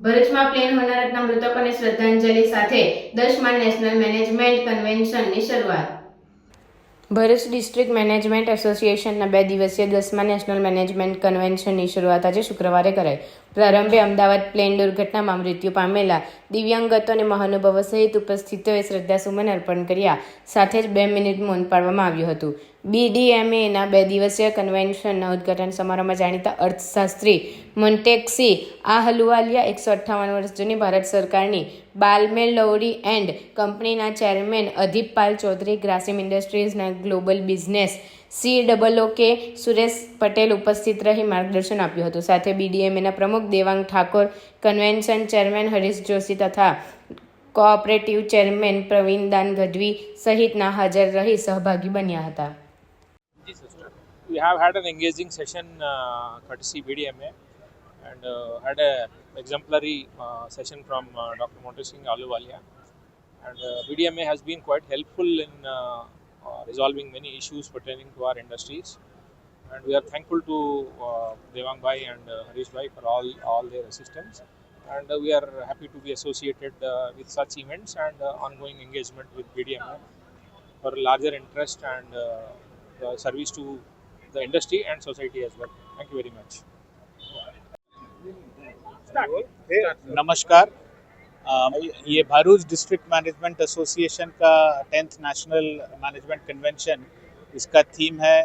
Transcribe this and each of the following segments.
ભરૂચમાં પ્લેન હોનારતના મૃતકોને શ્રદ્ધાંજલિ સાથે દસમા નેશનલ મેનેજમેન્ટ કન્વેન્શનની શરૂઆત. ભરૂચ ડિસ્ટ્રિક્ટ મેનેજમેન્ટ એસોસિએશનના બે દિવસીય દસમા નેશનલ મેનેજમેન્ટ કન્વેન્શનની શરૂઆત આજે શુક્રવારે કરાઈ. પ્રારંભે અમદાવાદ પ્લેન દુર્ઘટનામાં મૃત્યુ પામેલા દિવ્યાંગતો અને મહાનુભાવો સહિત ઉપસ્થિતોએ શ્રદ્ધાસુમન અર્પણ કર્યા. સાથે જ બે મિનિટ મૌન પાડવામાં આવ્યું હતું. બીડીએમએના બે દિવસીય કન્વેન્શનના ઉદ્ઘાટન સમારોહમાં જાણીતા અર્થશાસ્ત્રી મોન્ટેક્સી હલુવાલિયા એકસો અઠ્ઠાવન વર્ષ જૂની ભારત સરકારની બાલમેલ લવડી એન્ડ કંપનીના ચેરમેન અધિપ પાલ ચૌધરી, ગ્રાસિમ ઇન્ડસ્ટ્રીઝના ગ્લોબલ બિઝનેસ સી ડબલ કે સુરેશ પટેલ ઉપસ્થિત રહી માર્ગદર્શન આપ્યું હતું. સાથે બીડીએમએના પ્રમુખ દેવાંગ ઠાકોર કન્વેન્શન ચેરમેન હરીશ જોશી તથા કોઓપરેટિવ ચેરમેન પ્રવીણ દાન ગઢવી સહિતના હાજર રહી સહભાગી બન્યા હતા We have had an engaging session uh, courtesy BDMA and uh, had an exemplary uh, session from uh, Dr. Motor Singh Aluwalia. And uh, BDMA has been quite helpful in uh, uh, resolving many issues pertaining to our industries. And we are thankful to uh, Devang Bhai and uh, Harish Bhai for all, all their assistance. And uh, we are happy to be associated uh, with such events and uh, ongoing engagement with BDMA for larger interest and uh, uh, service to the industry and society as well. Thank you very much. नमस्कार अ, ये Bharuch district management association का tenth national management convention इसका theme है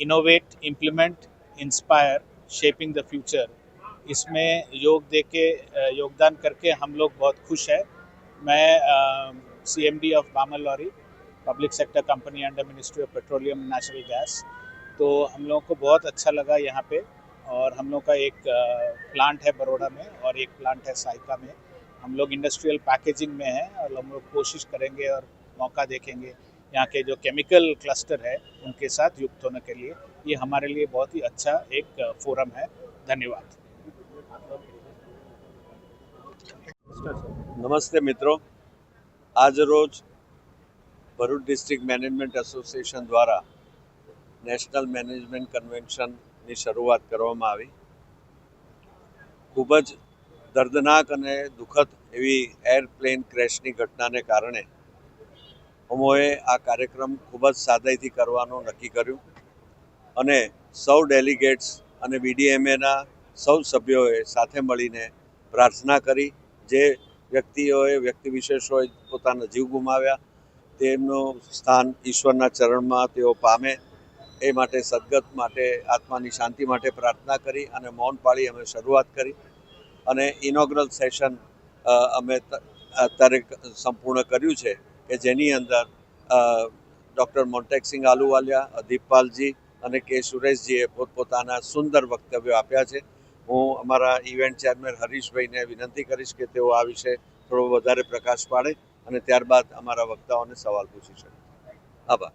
innovate implement inspire shaping the future इसमें योग दे के योगदान करके हम लोग बहुत खुश हैं। मैं C M D of Balmer Lawrie public sector company under ministry of petroleum natural gas तो हम लोगों को बहुत अच्छा लगा यहाँ पे और हम लोग का एक प्लांट है बड़ोड़ा में और एक प्लांट है साइका में। हम लोग इंडस्ट्रियल पैकेजिंग में हैं और हम लोग कोशिश करेंगे और मौका देखेंगे। यहाँ के जो केमिकल क्लस्टर है उनके साथ युक्त होने के लिए ये हमारे लिए बहुत ही अच्छा एक फोरम है धन्यवाद નમસ્તે મિત્રો આજ રોજ ભરૂચ ડિસ્ટ્રિક્ટ મેનેજમેન્ટ એસોસિએશન દ્વારા નેશનલ મેનેજમેન્ટ કન્વેન્શનની શરૂઆત કરવામાં આવી ખૂબ જ દર્દનાક અને દુઃખદ એવી એરપ્લેન ક્રેશની ઘટનાને કારણે અમોએ આ કાર્યક્રમ ખૂબ જ સાદાઈથી કરવાનું નક્કી કર્યું અને સૌ ડેલિગેટ્સ અને બીડીએમએના સૌ સભ્યોએ સાથે મળીને પ્રાર્થના કરી. જે વ્યક્તિઓએ, વ્યક્તિ વિશેષોએ પોતાના જીવ ગુમાવ્યા, તેમનું સ્થાન ઈશ્વરના ચરણમાં તેઓ પામે. એ માટે સદગત માટે, આત્માની શાંતિ માટે પ્રાર્થના કરી અને મૌન પાળી અમે શરૂઆત કરી. અને ઇનોગ્રલ સેશન અમે ત- સંપૂર્ણ કર્યું છે. કે જેની અંદર ડૉક્ટર મોન્ટેકસિંહ આલુવાલિયા દીપપાલજી અને કે સુરેશજીએ પોતપોતાના સુંદર વક્તવ્યો આપ્યા છે. હું અમારા ઇવેન્ટ ચેરમેન હરીશભાઈને વિનંતી કરીશ કે તેઓ આ વિશે થોડો વધારે પ્રકાશ પાડે અને ત્યારબાદ અમારા વક્તાઓને સવાલ પૂછી શકે. આભાર.